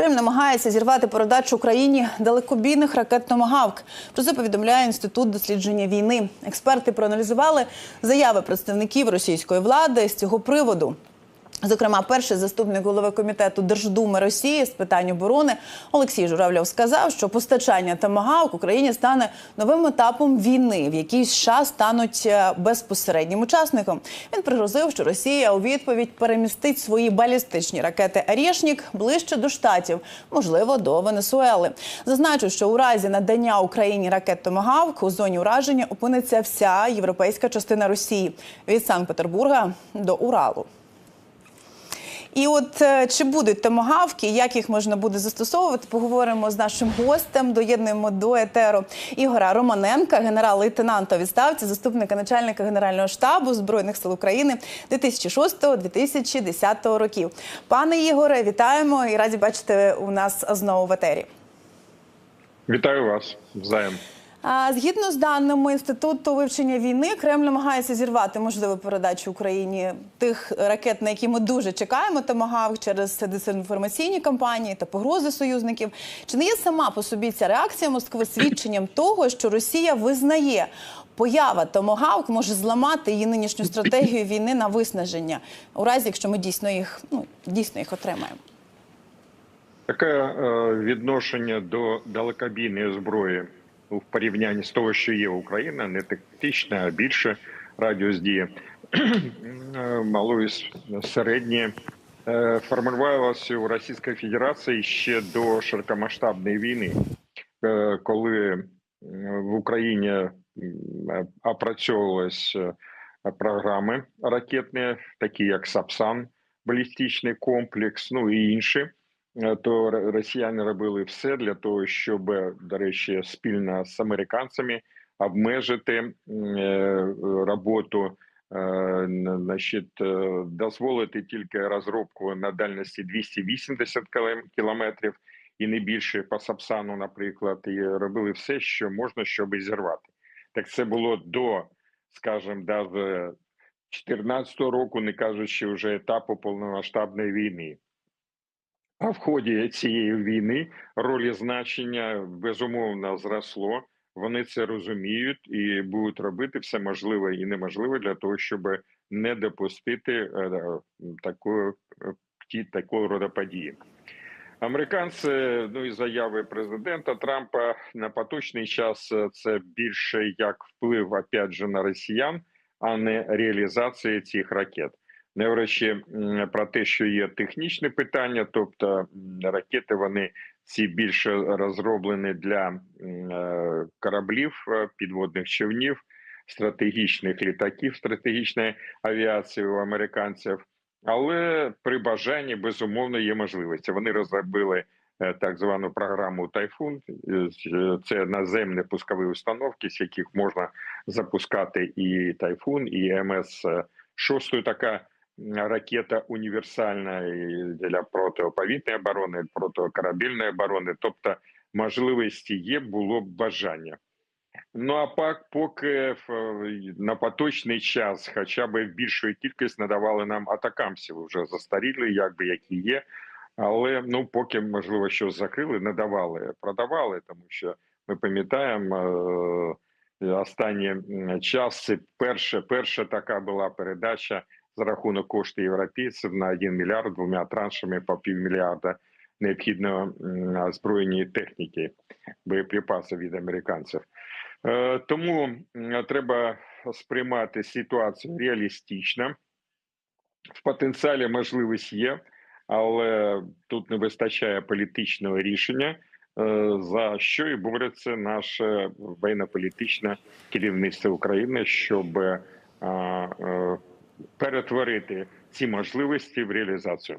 Крим намагається зірвати передачу Україні далекобійних ракет «Томагавк». Про це повідомляє інститут дослідження війни. Експерти проаналізували заяви представників російської влади з цього приводу. Зокрема, перший заступник голови комітету Держдуми Росії з питань оборони Олексій Журавльов сказав, що постачання «Томагавк» Україні стане новим етапом війни, в якій США стануть е, безпосереднім учасником. Він пригрозив, що Росія у відповідь перемістить свої балістичні ракети «Арєшнік» ближче до штатів, можливо, до Венесуели. Зазначу, що у разі надання Україні ракет «Томагавк» у зоні ураження опиниться вся європейська частина Росії від Санкт-Петербурга до Уралу. І от е, чи будуть томагавки, як їх можна буде застосовувати, поговоримо з нашим гостем. Доєднуємо до етеру Ігора Романенка, генерал-лейтенанта відставці, заступника начальника генерального штабу збройних сил України 2006-2010 років. Пане Ігоре, вітаємо і раді бачити у нас знову в етері. Вітаю вас взаєм. Згідно з даними інституту вивчення війни, Кремль намагається зірвати можливу передачу Україні тих ракет, на які ми дуже чекаємо, томагавк через дезінформаційні кампанії та погрози союзників. Чи не є сама по собі ця реакція Москви свідченням того, що Росія визнає? Поява томагавк може зламати її нинішню стратегію війни на виснаження, у разі якщо ми дійсно їх ну дійсно їх отримаємо. Таке е, відношення до далекобійної зброї в порівнянні з того, що є Україна, не тактичне, а більше радіус дії е, малої середньої, е, формувалося у Російській Федерації ще до широкомасштабної війни, е, коли в Україні опрацьовувалися програми ракетні, такі як Сапсан, балістичний комплекс, ну і інші. То росіяни робили все для того, щоб до речі, спільно з американцями обмежити роботу, значить, дозволити тільки розробку на дальності 280 кілометрів і не більше по Сапсану, наприклад, і робили все, що можна, щоб зірвати. Так це було до, скажімо, навіть 2014 року, не кажучи вже етапу повномасштабної війни. А в ході цієї війни ролі значення безумовно зросло. Вони це розуміють і будуть робити все можливе і неможливе для того, щоб не допустити такої такого роду події. Американці, ну і заяви президента Трампа на поточний час це більше як вплив опять же на росіян, а не реалізація цих ракет. Не врачі про те, що є технічне питання, тобто ракети вони ці більше розроблені для кораблів, підводних човнів, стратегічних літаків, стратегічної авіації у американців. Але при бажанні безумовно є можливості. Вони розробили так звану програму Тайфун. Це наземні пускові установки, з яких можна запускати і Тайфун, і МС 6 така ракета універсальна для протиповітної оборони, протикорабельної оборони, тобто можливості є, було б бажання. Ну а пак, поки на поточний час, хоча б в більшої кількості надавали нам атакамсів, вже застаріли, якби які є. Але ну поки можливо щось закрили, не давали, продавали, тому що ми пам'ятаємо останній час. Перша, перша така була передача за рахунок коштів європейців на 1 мільярд двома траншами по півмільярда необхідної озброєння техніки, боєприпасів від американців. Тому треба сприймати ситуацію реалістично. В потенціалі можливість є, але тут не вистачає політичного рішення, за що і бореться наше воєнно-політичне керівництво України, щоб перетворити ці можливості в реалізацію.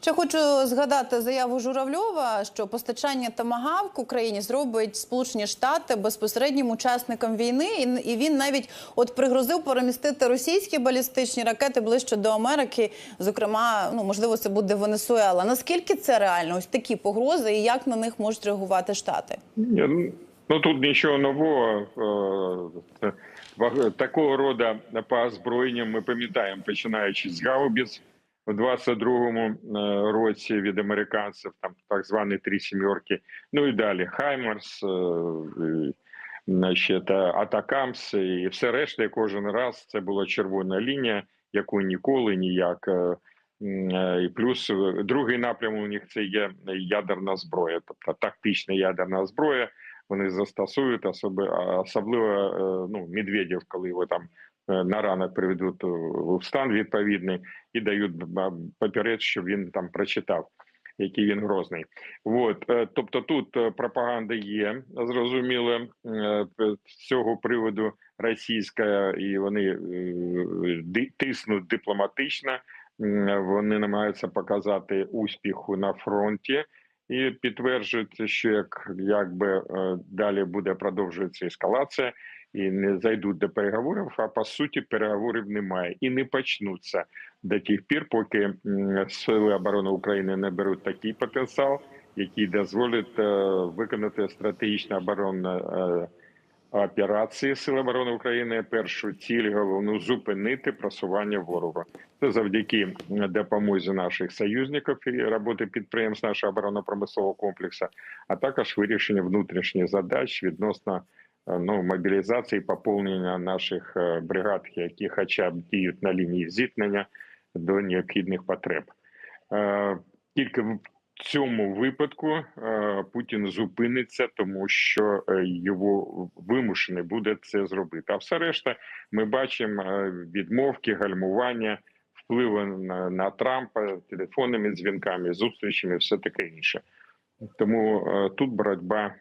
Ще хочу згадати заяву Журавльова, що постачання томагавк Україні зробить Сполучені Штати безпосереднім учасником війни, і він навіть от пригрозив перемістити російські балістичні ракети ближче до Америки. Зокрема, ну можливо, це буде Венесуела. Наскільки це реально? Ось такі погрози, і як на них можуть реагувати штати? Ну тут нічого нового такого роду по озброєнням ми пам'ятаємо, починаючи з гаубіц, У 22-му е, році від американців там так звані три сімерки. Ну і далі Хаймерс, е, значить, Атакамс і все решта. Кожен раз це була червона лінія, яку ніколи ніяк. е, е, І плюс другий напрям у них це є ядерна зброя, тобто тактична ядерна зброя. Вони застосують особи, особливо е, ну Медведєв, коли його там е, на ранок приведуть у стан відповідний і дають папірець, щоб він там прочитав, який він грозний. От е, тобто тут е, пропаганда є зрозуміло е, з цього приводу російська, і вони е, тиснуть дипломатично. Вони намагаються показати успіху на фронті і підтверджують, що як якби е, далі буде продовжуватися ескалація, і не зайдуть до переговорів. А по суті, переговорів немає і не почнуться до тих пір, поки сили оборони України не беруть такий потенціал, який дозволить е, виконати стратегічно оборонне е, операції Сил оборони України. Першу ціль головну зупинити просування ворога. Це завдяки допомозі наших союзників і роботи підприємств нашого оборонно-промислового комплексу, а також вирішення внутрішніх задач відносно е, ну мобілізації, поповнення наших е, бригад, які хоча б діють на лінії зіткнення до необхідних потреб. Е, Тільки цьому випадку е, Путін зупиниться, тому що е, його вимушений буде це зробити. А все решта, ми бачимо е, відмовки, гальмування, впливу на, на Трампа телефонними дзвінками, зустрічами, все таке інше. Тому тут боротьба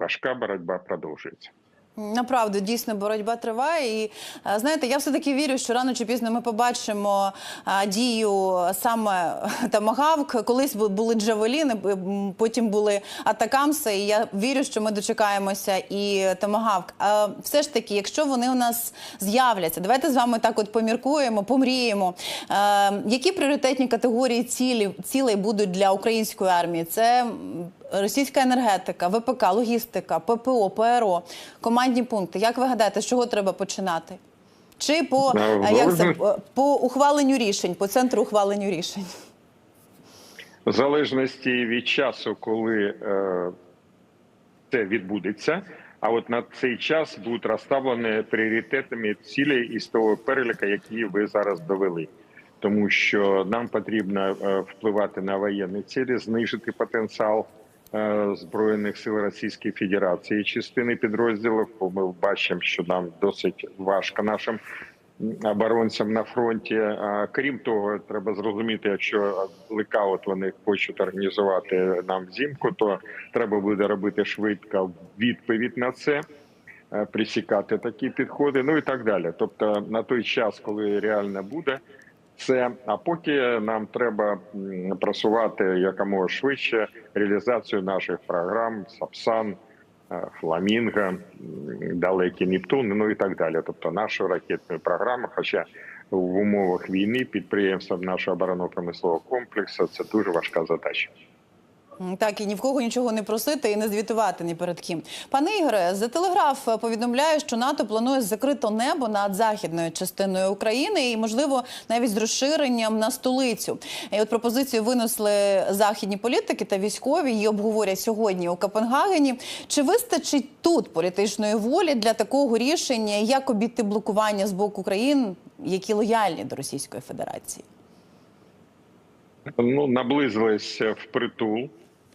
важка боротьба продовжується. Направду, дійсно, боротьба триває. І е, знаєте, я все таки вірю, що рано чи пізно ми побачимо е, дію саме Тамагавк. Колись були Джавеліни, потім були Атакамси. І я вірю, що ми дочекаємося і Тамагавк. А все ж таки, якщо вони у нас з'являться, давайте з вами так от поміркуємо, помріємо. Е, які пріоритетні категорії цілі, цілей будуть для української армії? Це російська енергетика, ВПК, логістика, ППО, ПРО, командні пункти. Як ви гадаєте, з чого треба починати? Чи по, Ну, е, як це, по ухваленню рішень, по центру ухваленню рішень? В залежності від часу, коли е, це відбудеться. А от на цей час будуть розставлені пріоритетами цілі із того переліка, які ви зараз довели. Тому що нам потрібно е, впливати на воєнні цілі, знижити потенціал е, збройних сил Російської Федерації, частини підрозділів. Бо ми бачимо, що нам досить важко нашим оборонцям на фронті. А крім того, треба зрозуміти, якщо блекаут вони хочуть організувати нам взимку, то треба буде робити швидко відповідь на це. е, Присікати такі підходи, ну і так далі. Тобто, на той час, коли реально буде це, а поки нам треба просувати якомога швидше реалізацію наших програм Сапсан, Фламінга, Фламінго, м, далекий Нептун, ну і так далі. Тобто нашу ракетну програму, хоча в умовах війни підприємствам нашого оборонно-промислового комплексу це дуже важка задача. Так, і ні в кого нічого не просити і не звітувати ні перед ким. Пане Ігоре, за телеграф е, повідомляє, що НАТО планує закрито небо над західною частиною України і, можливо, навіть з розширенням на столицю. І от пропозицію винесли західні політики та військові. Її обговорять сьогодні у Копенгагені. Чи вистачить тут політичної волі для такого рішення, як обійти блокування з боку країн, які лояльні до Російської Федерації? Ну наблизились впритул.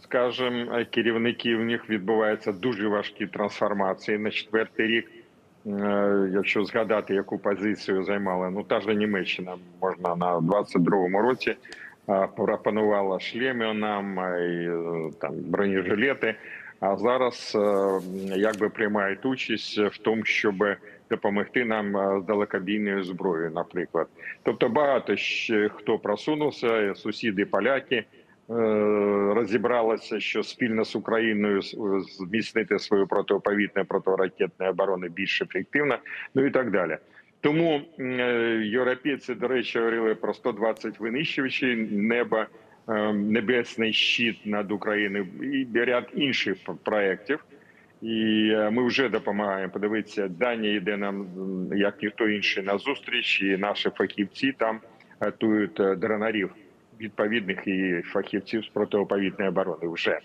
Скажем, керівники в них відбуваються дуже важкі трансформації на четвертий рік. Е, Якщо згадати, яку позицію займала, ну та ж Німеччина можна на 22-му році е, пропонувала шлеми нам е, і е, там бронежилети. А зараз е, якби приймають участь в тому, щоб допомогти нам е, з далекобійною зброєю, наприклад. Тобто багато хто просунувся, сусіди поляки е, розібралися, що спільно з Україною зміцнити свою протиповітне протиракетне оборони більш ефективно, ну і так далі. Тому е, європейці, до речі, говорили про 120 винищувачів неба, е, небесний щит над Україною і ряд інших проєктів. І е, ми вже допомагаємо. Подивитися, Данія йде нам як ніхто інший на зустріч, і наші фахівці там готують е, дронарів відповідних і фахівців з протиповітряної оборони вже.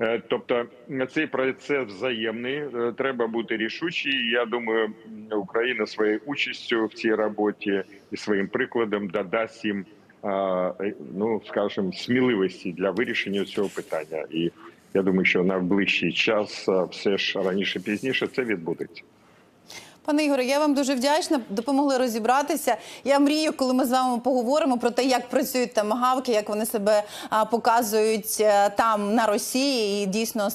Е, Тобто цей процес взаємний. е, Треба бути рішучі. Я думаю, Україна своєю участю в цій роботі і своїм прикладом додасть їм, е, ну скажімо, сміливості для вирішення цього питання. І я думаю, що на ближчий час все ж раніше пізніше це відбудеться. Пане Ігоре, я вам дуже вдячна. Допомогли розібратися. Я мрію, коли ми з вами поговоримо про те, як працюють тамагавки, як вони себе показують е, там на Росії, і дійсно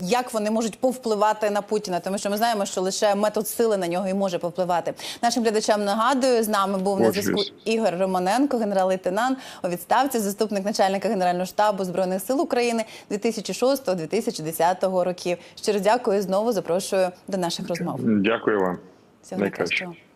як вони можуть повпливати на Путіна. Тому що ми знаємо, що лише метод сили на нього і може повпливати. Нашим глядачам нагадую, з нами був на зв'язку Ігор Романенко, генерал-лейтенант у відставці, заступник начальника генерального штабу збройних сил України 2006-2010 років. Щиро дякую. Знову запрошую до наших розмов. Дякую вам. Всього Найкраще. найкращого.